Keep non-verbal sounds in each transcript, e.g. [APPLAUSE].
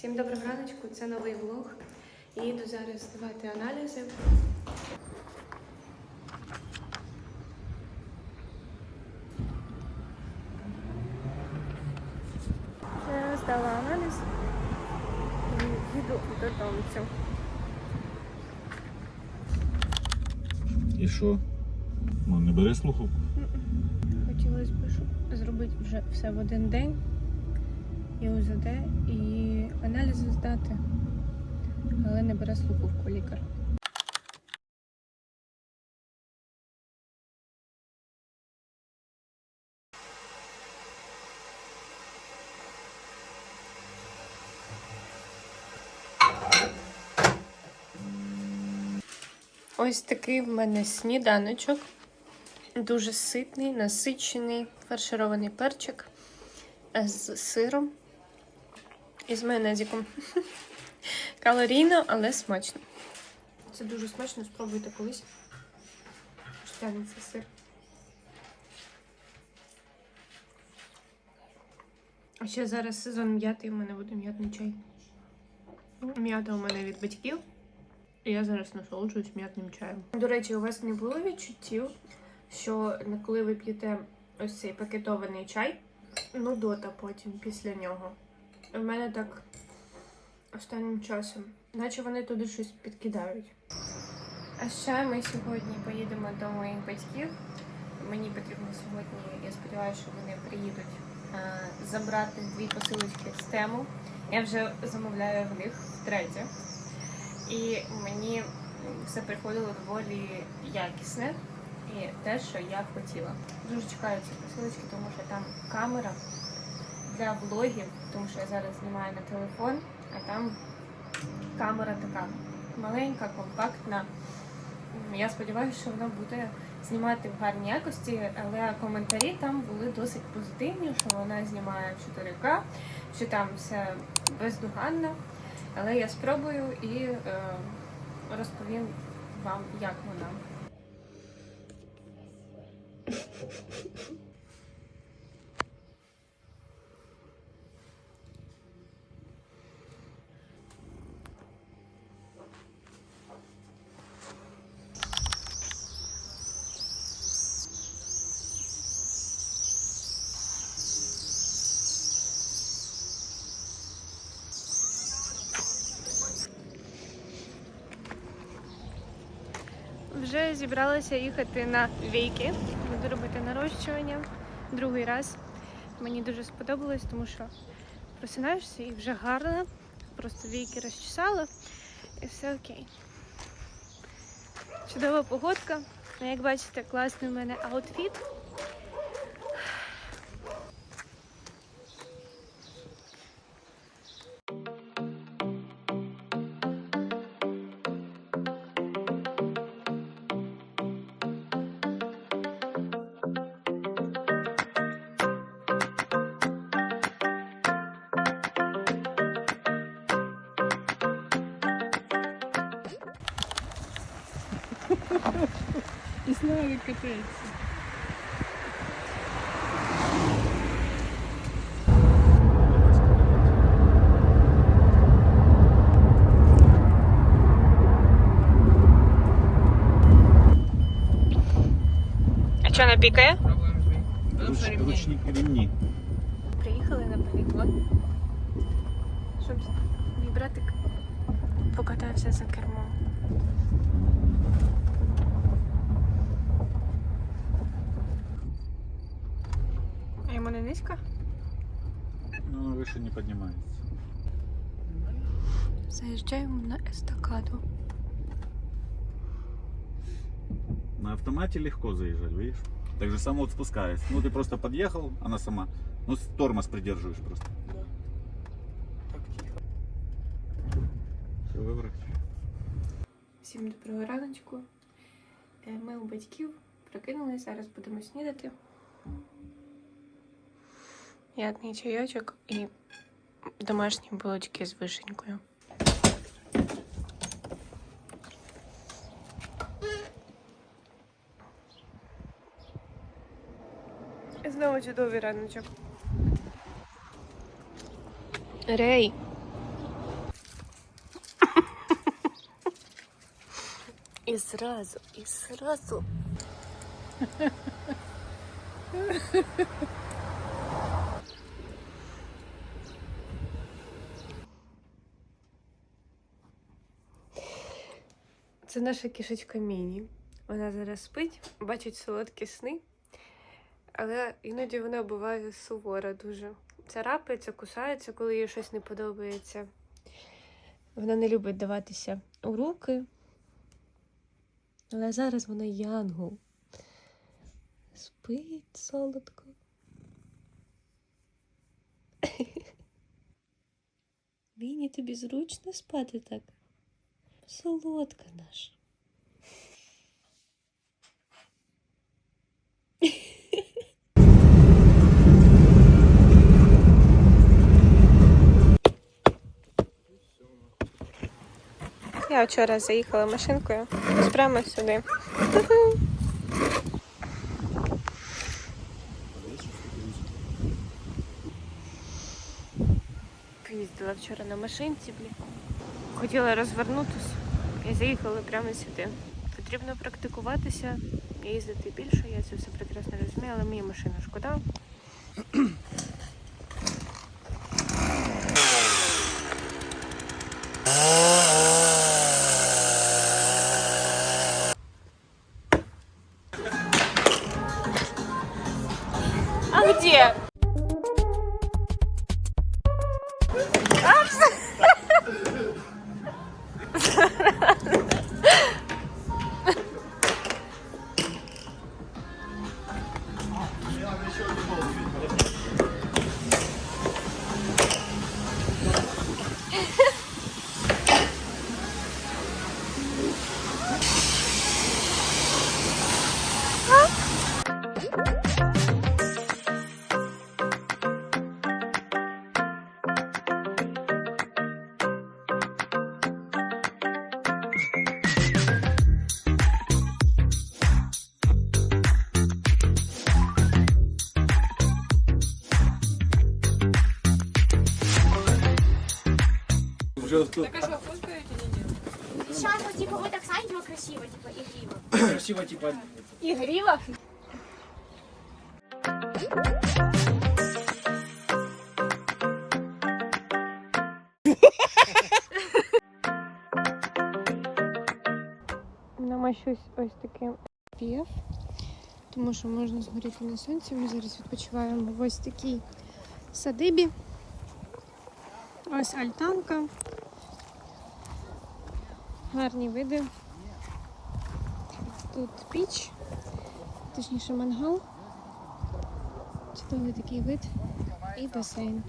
Всім доброго раночку, це новий влог. Їду зараз здавати аналізи. Вже здала аналіз і їду додому. І що? Ну, не бери слухавку. Хотілося б щоб зробити вже все в один день. І УЗД, і аналізи здати. Але не бере слухавку лікар. Ось такий в мене сніданочок. Дуже ситний, насичений, фарширований перчик з сиром і з майонезиком. [LAUGHS] Калорійно, але смачно. Це дуже смачно, спробуйте колись. Штанеться сир. А ще зараз сезон м'яти, і в мене буде м'ятний чай. М'ята у мене від батьків. І я зараз насолоджуюсь м'ятним чаєм. До речі, у вас не було відчуттів, що коли ви п'єте ось цей пакетований чай, нудота потім після нього. У мене так останнім часом, наче вони туди щось підкидають. А ще ми сьогодні поїдемо до моїх батьків. Мені потрібно сьогодні, я сподіваюся, що вони приїдуть забрати дві посилочки з тему. Я вже замовляю в них втретє. І мені все приходило доволі якісне і те, що я хотіла. Дуже чекаю ці посилочки, тому що там камера для влогів, тому що я зараз знімаю на телефон, а там камера така маленька, компактна. Я сподіваюся, що вона буде знімати в гарній якості, але коментарі там були досить позитивні, що вона знімає 4К, що там все бездоганно. Але я спробую і е, розповім вам, як вона. Вже зібралася їхати на війки. Буду робити нарощування другий раз. Мені дуже сподобалось, тому що просинаєшся і вже гарно. Просто війки розчесала і все окей. Чудова погодка. Як бачите, класний у мене аутфіт. Как катается. А що напікає? Руч, ручник ремні. Приїхали на полігон, щоб мій братик покатався за кермом. А йому не низько? Ну, выше не поднимается. Заїжджаємо на естакаду. На автомате легко заезжать, видишь? Так же само вот спускаясь. Ну, ты просто подъехал, она сама. Ну, с- тормоз придерживаешь просто. Так тихо. Все, выбрать. Всім доброго раночку. Е, Ми у батьків прокинулись, зараз будемо снідати. Мятный чаечек и домашние булочки с вишенькою. Знову чудовий раночок. Рей. І зразу, і зразу. [LAUGHS] Це наша кішечка Міні. Вона зараз спить, бачить солодкі сни, але іноді вона буває сувора дуже. Царапається, кусається, коли їй щось не подобається. Вона не любить даватися у руки. Але зараз вона янгол. Спить солодко. [LAUGHS] Віні, тобі зручно спати так? Солодка наша. Я вчора заїхала машинкою прямо сюди. Поїздила вчора на машинці, блін. Хотіла розвернутися і заїхали прямо сюди. Потрібно практикуватися, їздити більше, я це все прекрасно розумію, але мені машина шкода. [COUGHS] А Красиво, типа. Игриво? намащусь ось таким пів, тому що можна згоріти на сонці. Ми зараз відпочиваємо в ось такій садибі. Ось альтанка. Гарні види. Тут піч, точніше мангал. Чудовий такий вид і басейн.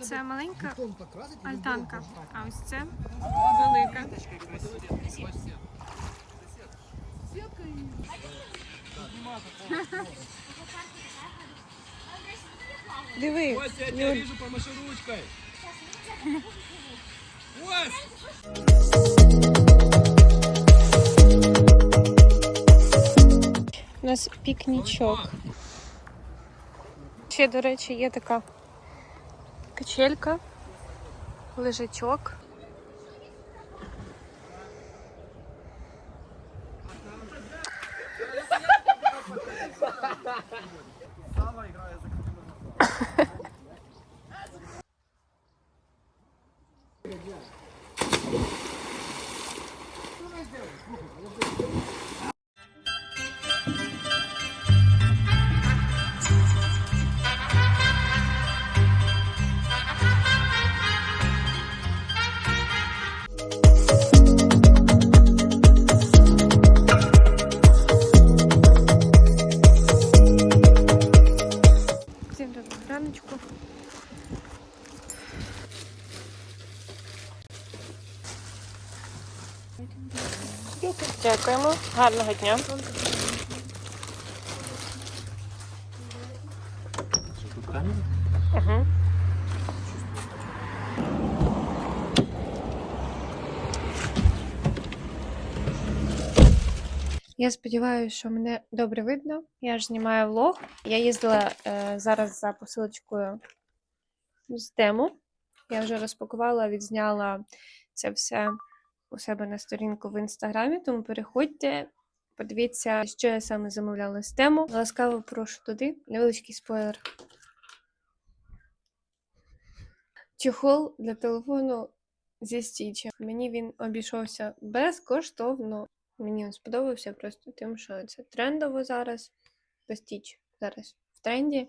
Це маленька альтанка, а ось це велика. Диви, Костя, я тебя вижу, помаши ручкой. [LAUGHS] Кость! У нас пікнічок. Ще, до речі, є така качелька, лежачок. Дякуємо. Гарного дня. Я сподіваюся, що мене добре видно. Я ж знімаю влог. Я їздила е, зараз за посилочкою з дему. Я вже розпакувала, відзняла це все у себе на сторінку в інстаграмі, тому переходьте, подивіться, що я саме замовляла з тему. Ласкаво прошу туди. Невеличкий спойлер. Чехол для телефону зі стічем. Мені він обійшовся безкоштовно. Мені він сподобався просто тим, що це трендово зараз. Бо стіч зараз в тренді.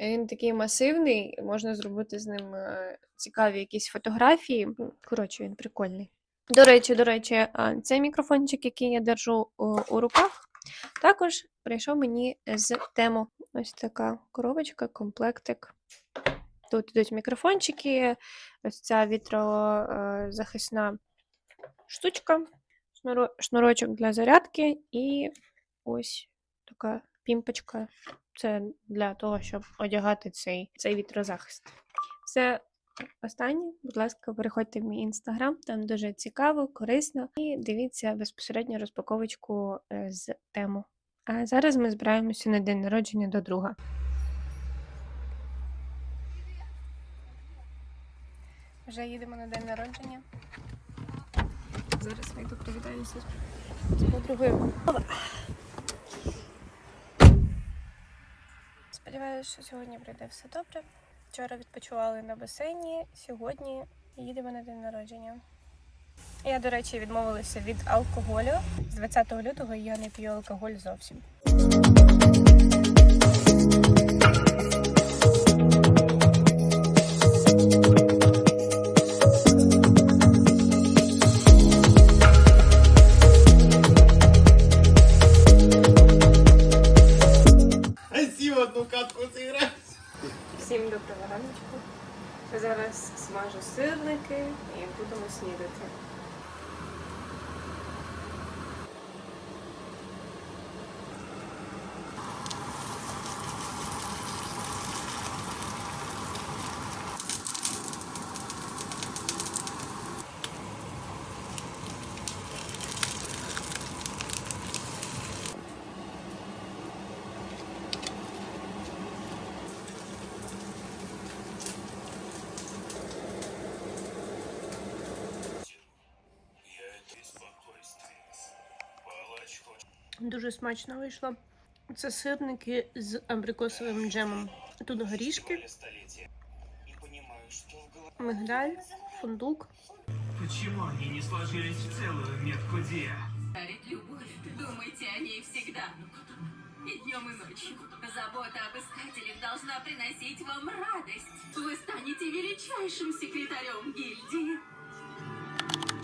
Він такий масивний, можна зробити з ним е, цікаві якісь фотографії. Коротше, він прикольний. До речі, до речі, цей мікрофончик, який я держу у, у руках, також прийшов мені з тему. Ось така коробочка, комплектик. Тут йдуть мікрофончики, ось ця вітрозахисна штучка, шнурочок для зарядки, і ось така пімпочка. Це для того, щоб одягати цей, цей вітрозахист. Все останнє, будь ласка, переходьте в мій інстаграм, там дуже цікаво, корисно. І дивіться безпосередньо розпаковочку е, з тему. А зараз ми збираємося на день народження до друга. Вже їдемо на день народження. Зараз вийду привітаюся з- подругою. Сподіваюся, що сьогодні прийде все добре. Вчора відпочивали на басейні, сьогодні їдемо на день народження. Я, до речі, відмовилася від алкоголю. З 20 лютого я не п'ю алкоголь зовсім. Дуже смачно вийшло. Це сирники з абрикосовим джемом. Тут горішки, мигдаль, фундук. Почему они не сложились в целую метку? Дарит любовь, думайте о ней всегда. И днем, и ночью. Забота об искателях должна приносить вам радость. Вы станете величайшим секретарем гильдии.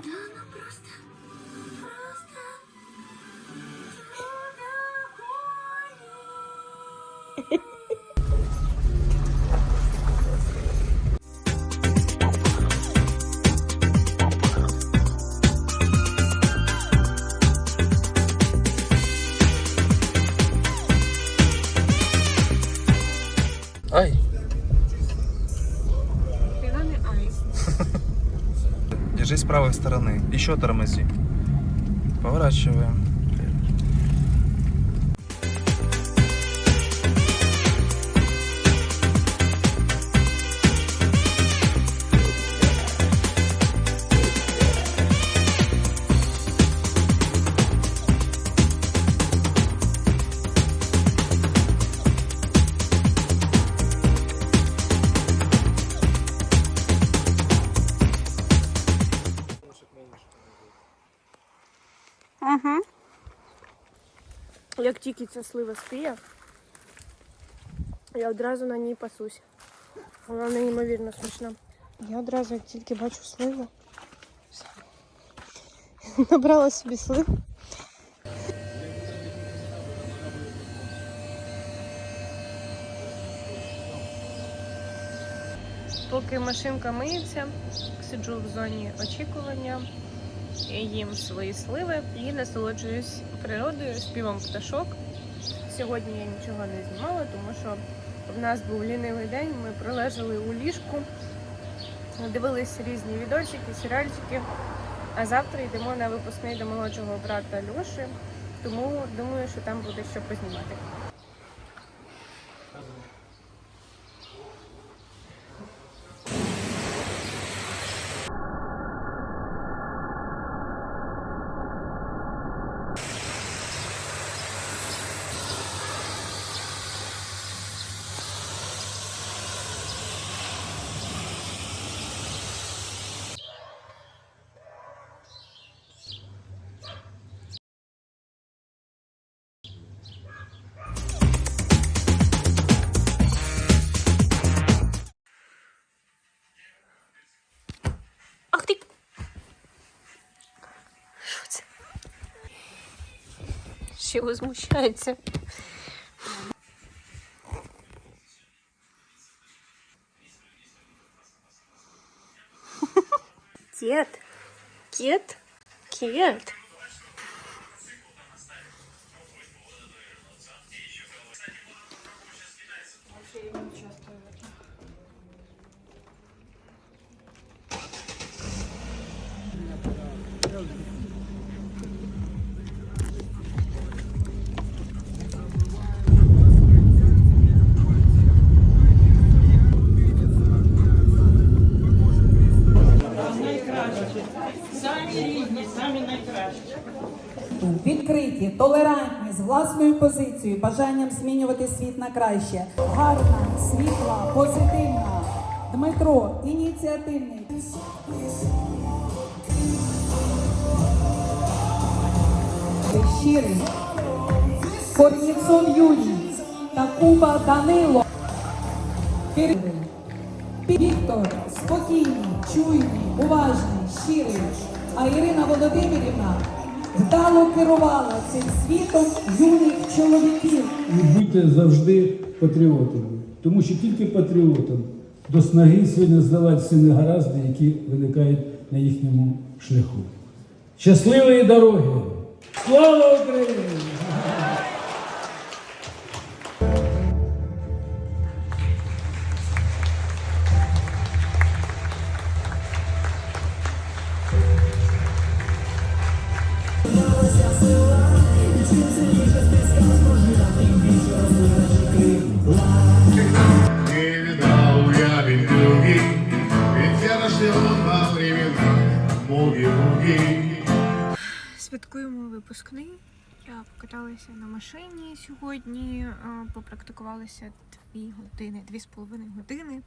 Да ну просто... Просто... Держись с правой стороны. Еще тормози. Поворачиваем. Як тільки ця слива спіє, я одразу на ній пасусь. Вона неймовірно смачна. Я одразу, як тільки бачу сливу, [LAUGHS] набрала собі слив. Поки машинка миється, сиджу в зоні очікування, їм свої сливи і насолоджуюсь природою, співом пташок. Сьогодні я нічого не знімала, тому що в нас був лінивий день, ми пролежали у ліжку, дивились різні відосики, серіальчики. А завтра йдемо на випускний до молодшого брата Льоші, тому думаю, що там буде що познімати. ще возмущається. Кіт. Кіт. Кіт. Власною позицією, бажанням змінювати світ на краще. Гарна, світла, позитивна. Дмитро, ініціативний. Щирий. Корніцов Юрій та Куба Данило. Віктор спокійний, чуйний, уважний, щирий. А Ірина Володимирівна вдало керувала цим світом юних чоловіків. І будьте завжди патріотами, тому що тільки патріотам до снаги сьогодні здавати всі негаразди, які виникають на їхньому шляху. Щасливої дороги! Слава Україні! Випускний. Я покаталася на машині сьогодні, попрактикувалася дві години, дві з половиною години.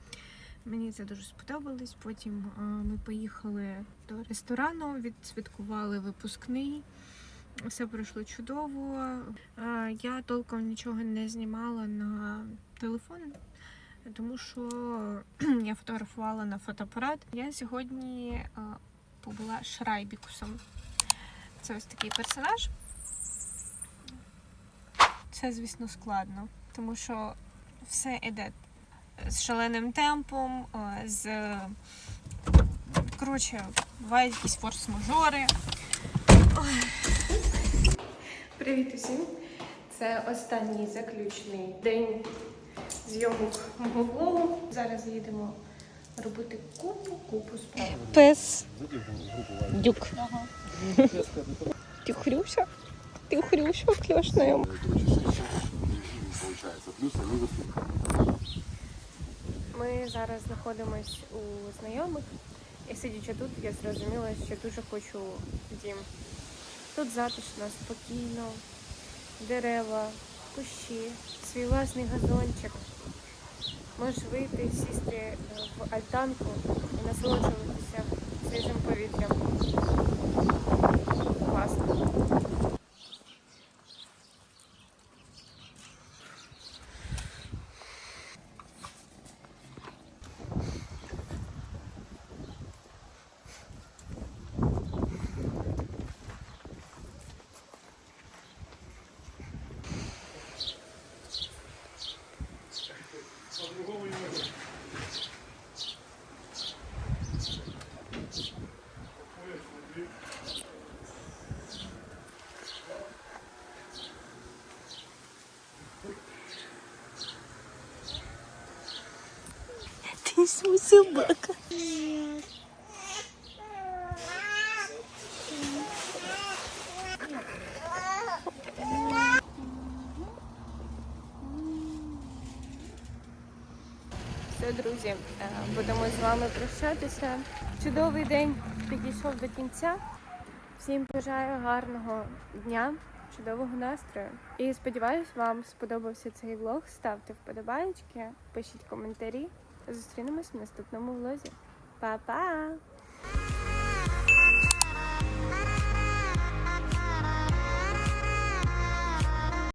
Мені це дуже сподобалось. Потім ми поїхали до ресторану, відсвяткували випускний. Все пройшло чудово. Я толком нічого не знімала на телефон, тому що [CLEARS THROAT] я фотографувала на фотоапарат. Я сьогодні побула Шрайбікусом. Це ось такий персонаж. Це, звісно, складно, тому що все йде з шаленим темпом, е, з. Коротше, бувають якісь форс-мажори. Привіт усім! Це останній заключний день зйомок мого влогу. Зараз їдемо робити купу купу справ. Пес. Дюк. Ты хрюша? Ты хрюша клешная. Ми зараз знаходимось у знайомих, і сидячи тут, я зрозуміла, що дуже хочу дім. Тут затишно, спокійно, дерева, кущі, свій власний газончик. Можеш вийти, сісти е, в альтанку і насолоджуватися свіжим повітрям. Класно. Свой собака. Все, друзі, е, будемо з вами прощатися. Чудовий день підійшов до кінця. Всім бажаю гарного дня, чудового настрою. І сподіваюсь, вам сподобався цей влог. Ставте вподобайки, пишіть коментарі. Зустрінемось в наступному влозі. Па-па!